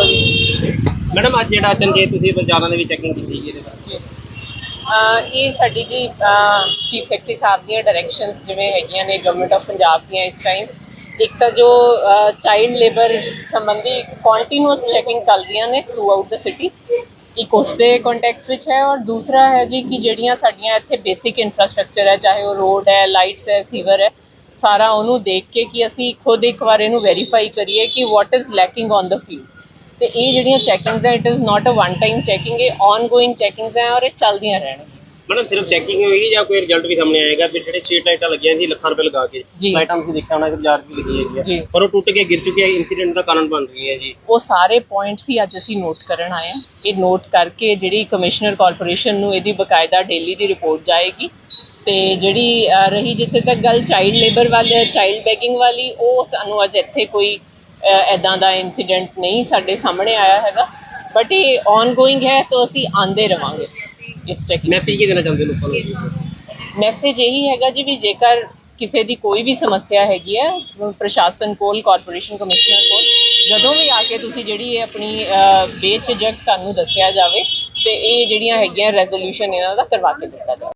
ਹੋਊਗਾ ਜੀ ਮੈਡਮ, ਅੱਜ ਜਿਹੜਾ ਚੰਗੇ ਤੁਸੀਂ ਬਾਜ਼ਾਰਾਂ ਦੇ ਵਿੱਚ ਚੈਕਿੰਗ ਕੀਤੀ ਜੀ ਇਹਦੇ ਬਾਰੇ। ਇਹ ਸਾਡੀ ਜੀ ਚੀਫ ਸੈਕਟਰੀ ਸਾਹਿਬ ਦੀਆਂ ਡਾਇਰੈਕਸ਼ਨਸ ਜਿਵੇਂ ਹੈਗੀਆਂ ਨੇ ਗਵਰਨਮੈਂਟ ਆਫ ਪੰਜਾਬ ਦੀਆਂ ਇਸ ਟਾਈਮ ਇੱਕ ਤਾਂ ਜੋ ਚਾਈਲਡ ਲੇਬਰ ਸੰਬੰਧੀ ਕੰਟੀਨਿਊਸ ਚੈਕਿੰਗ ਚੱਲਦੀਆਂ ਨੇ ਥਰੂ ਆਊਟ ਦ ਸਿਟੀ ਇੱਕ ਉਸ ਦੇ ਕੰਟੈਕਸਟ ਵਿੱਚ ਹੈ ਔਰ ਦੂਸਰਾ ਹੈ ਜੀ ਕਿ ਜਿਹੜੀਆਂ ਸਾਡੀਆਂ ਇੱਥੇ ਬੇਸਿਕ ਇਨਫਰਾਸਟ੍ਰਕਚਰ ਹੈ, ਚਾਹੇ ਉਹ ਰੋਡ ਹੈ ਲਾਈਟਸ ਹੈ ਸੀਵਰ ਹੈ, ਸਾਰਾ ਉਹਨੂੰ ਦੇਖ ਕੇ ਕਿ ਅਸੀਂ ਖੁਦ ਇੱਕ ਵਾਰ ਇਹਨੂੰ ਵੈਰੀਫਾਈ ਕਰੀਏ ਕਿ what is lacking on the field ਤੇ ਇਹ ਜਿਹੜੀਆਂ ਚੈਕਿੰਗਸ ਹੈ it is not a one time checking ਇਹ ਆਨਗੋਇੰਗ ਚੈਕਿੰਗਸ ਹੈ ਔਰ ਇਹ ਚੱਲਦੀਆਂ ਰਹਿਣਗੀਆਂ ਮੈਡਮ ਸਿਰਫ ਚੈਕਿੰਗ ਹੋਏਗੀ ਜਾਂ ਕੋਈ ਰਿਜ਼ਲਟ ਵੀ ਸਾਹਮਣੇ ਆਏਗਾ? ਵੀ ਜਿਹੜੇ ਸਟਰੀਟ ਲਾਈਟਾਂ ਲੱਗੀਆਂ ਸੀ ਲੱਖਾਂ ਰੁਪਏ ਲਗਾ ਕੇ ਜੀ। ਲਾਈਟਾਂ ਤੁਸੀਂ ਦੇਖਿਆ ਹੋਣਾ ਕਿ ਬਾਜ਼ਾਰ ਵੀ ਲੱਗੀ ਹੈਗੀ ਜੀ। ਪਰ ਉਹ ਟੁੱਟ ਕੇ ਗਿਰ ਚੁੱਕੀ ਹੈ ਇਨਸੀਡੈਂਟ ਦਾ ਕਾਰਨ ਬਣ ਰਹੀ ਹੈ ਜੀ। ਉਹ ਸਾਰੇ ਪੁਆਇੰਟਸ ਹੀ ਅੱਜ ਅਸੀਂ ਨੋਟ ਕਰਨ ਆਏ ਹਾਂ। ਇਹ ਨੋਟ ਕਰਕੇ ਜਿਹੜੀ ਕਮਿਸ਼ਨਰ ਕਾਰਪੋਰੇਸ਼ਨ ਨੂੰ ਇਹਦੀ ਬਕਾਇਦਾ ਡੇਲੀ ਦੀ ਰਿਪੋਰਟ ਜਾਏਗੀ ਤੇ ਜਿਹੜੀ ਅਹ, ਰਹੀ ਜਿੱਥੇ ਤੱਕ ਗੱਲ ਚਾਈਲਡ ਲੇਬਰ ਵਾਲੀ ਚਾਈਲਡ ਬੈਗਿੰਗ ਵਾਲੀ ਉਹ ਸਾਨੂੰ ਅੱਜ ਇੱਥੇ ਕੋਈ ਐਦਾਂ ਦਾ ਇਨਸੀਡੈਂਟ ਨਹੀਂ ਸਾਡੇ ਸਾਹਮਣੇ ਆਇਆ ਹੈਗਾ ਬਟ ਇਹ ਆਨਗੋਇੰਗ ਹੈ ਤਾਂ ਅਸੀਂ ਆਂਦੇ ਰਵਾਂਗੇ ਇਸ ਚੈਕਿੰਗ ਮੈਸੇਜ ਕੀ ਦੇਣਾ ਚਾਹੁੰਦੇ ਲੋਕਾਂ ਨੂੰ? ਮੈਸੇਜ ਇਹੀ ਹੈਗਾ ਜੀ ਵੀ ਜੇਕਰ ਕਿਸੇ ਦੀ ਕੋਈ ਵੀ ਸਮੱਸਿਆ ਹੈਗੀ ਹੈ ਪ੍ਰਸ਼ਾਸਨ ਕੋਲ ਕਾਰਪੋਰੇਸ਼ਨ ਕਮਿਸ਼ਨਰ ਕੋਲ ਜਦੋਂ ਵੀ ਆ ਕੇ ਤੁਸੀਂ ਜਿਹੜੀ ਇਹ ਆਪਣੀ ਬੇਝਿਜਕ ਸਾਨੂੰ ਦੱਸਿਆ ਜਾਵੇ ਤੇ ਇਹ ਜਿਹੜੀਆਂ ਹੈਗੀਆਂ ਰੈਜ਼ੋਲੂਸ਼ਨ ਇਹਨਾਂ ਦਾ ਕਰਵਾ ਕੇ ਦਿੱਤਾ ਜਾਵੇ।